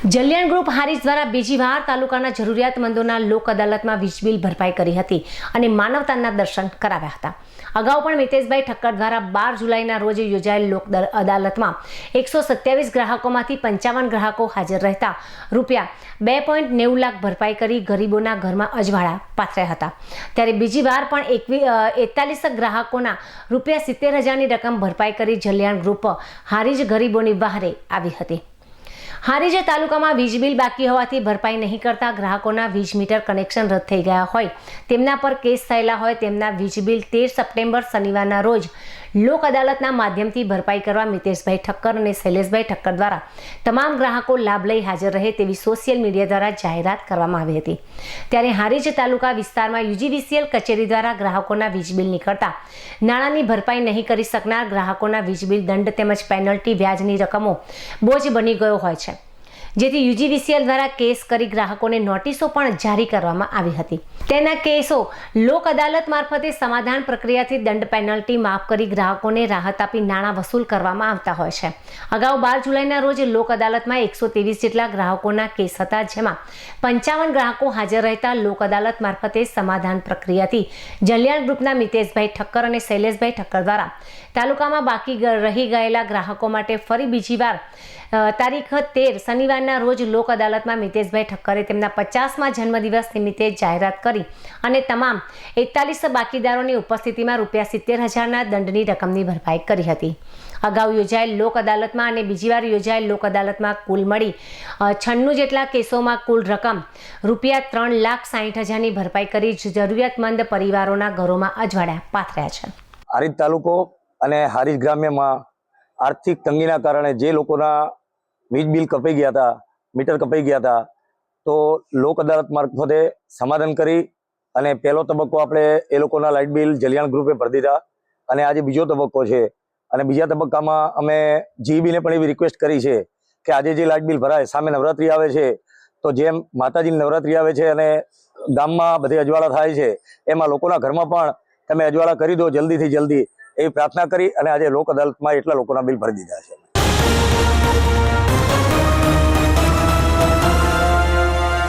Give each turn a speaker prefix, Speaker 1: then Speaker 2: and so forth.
Speaker 1: Jaliyan group હારીસ દ્વારા બીજી વાર તાલુકાના જરૂરિયાતમંદોના લોક અદાલતમાં વીજ બિલ ભરપાઈ કરી હતી અને માનવતાના દર્શન કરાવ્યા હતા. અગાઉ પણ મિતેશભાઈ ઠક્કર દ્વારા બાર જુલાઈના રોજ યોજાયેલ લોક અદાલતમાં એકસો સત્યાવીસ ગ્રાહકોમાંથી પંચાવન ગ્રાહકો હાજર રહેતા રૂપિયા બે પોઈન્ટ નેવું લાખ ભરપાઈ કરી ગરીબોના ઘરમાં અજવાળા પાથર્યા હતા. ત્યારે બીજી વાર પણ એકવી એકતાલીસ ગ્રાહકોના રૂપિયા સિત્તેર હજારની રકમ ભરપાઈ કરી જલિયાણ ગ્રુપ હારીજ ગરીબોની બહારે આવી હતી. હારીજ તાલુકામાં વીજ બિલ બાકી હોવાથી ભરપાઈ નહીં કરતા ગ્રાહકોના વીજ મીટર કનેક્શન રદ થઈ ગયા હોય. તેમના પર કેસ થયેલા હોય તેમના વીજ બિલ તેર સપ્ટેમ્બર શનિવારના રોજ લોક અદાલતના માધ્યમથી ભરપાઈ કરવા મિતેશભાઈ ઠક્કર અને શૈલેષભાઈ ઠક્કર દ્વારા તમામ ગ્રાહકો લાભ લઈ હાજર રહે તેવી સોશિયલ મીડિયા દ્વારા જાહેરાત કરવામાં આવી હતી. ત્યારે હારીજ તાલુકા વિસ્તારમાં યુજીવીસીએલ કચેરી દ્વારા ગ્રાહકોના વીજ બિલ નીકળતા નાણાંની ભરપાઈ નહીં કરી શકનાર ગ્રાહકોના વીજ બિલ દંડ તેમજ પેનલ્ટી વ્યાજની રકમો બોજ બની ગયો હોય છે. જેથી યુજીવીસીએલ દ્વારા કેસ કરી ગ્રાહકોને નોટિસો પણ જારી કરવામાં આવી હતી. તેના કેસો લોક અદાલત મારફતે સમાધાન પ્રક્રિયાથી દંડ પેનલ્ટી માફ કરી ગ્રાહકોને રાહત આપી નાણાં વસૂલ કરવામાં આવતા હોય છે. અગાઉ બાર જુલાઈના રોજ લોક અદાલતમાં એકસો ત્રેવીસ જેટલા ગ્રાહકોના કેસ હતા, જેમાં પંચાવન ગ્રાહકો હાજર રહેતા લોક અદાલત મારફતે સમાધાન પ્રક્રિયાથી જલિયાણ ગ્રુપના મિતેશભાઈ ઠક્કર અને શૈલેષભાઈ ઠક્કર દ્વારા તાલુકામાં બાકી રહી ગયેલા ગ્રાહકો માટે ફરી બીજી વાર તારીખ તેર શનિવારના રોજ લોક અદાલતમાં મિતેશભાઈ ઠક્કરે તેમના પચાસમાં જન્મદિવસ નિમિત્તે જાહેરાત કરી અને તમામ એકતાલીસ બાકીદારોની ઉપસ્થિતિમાં રૂપિયા સિત્તેર હજારના દંડની રકમની ભરપાઈ કરી હતી. અગાઉ યોજાયેલ લોક અદાલતમાં અને બીજી વાર યોજાયેલ લોક અદાલતમાં કુલ મળી છન્નું જેટલા કેસોમાં કુલ રકમ રૂપિયા ત્રણ લાખ સાહીઠ હજારની ભરપાઈ કરી જરૂરિયાતમંદ પરિવારોના ઘરોમાં અજવાળ્યા પાથર્યા છે.
Speaker 2: હારીજ તાલુકો અને હારીજ ગ્રામ્યમાં આર્થિક તંગીના કારણે જે લોકોના વીજ બિલ કપાઈ ગયા હતા મીટર કપાઈ ગયા હતા તો લોક અદાલત મારફતે સમાધાન કરી અને પહેલો તબક્કો આપણે એ લોકોના લાઇટ બિલ જલિયાણ ગ્રુપે ભરી દીધા અને આજે બીજો તબક્કો છે અને બીજા તબક્કામાં અમે જીબીને પણ એવી રિક્વેસ્ટ કરી છે કે આજે જે લાઇટ બિલ ભરાય, સામે નવરાત્રી આવે છે, તો જેમ માતાજીની નવરાત્રી આવે છે અને ગામમાં બધે અજવાળા થાય છે, એમાં લોકોના ઘરમાં પણ તમે અજવાળા કરી દો જલ્દીથી જલ્દી એવી પ્રાર્થના કરી અને આજે લોક અદાલતમાં એટલા લોકોના બિલ ભરી દીધા છે.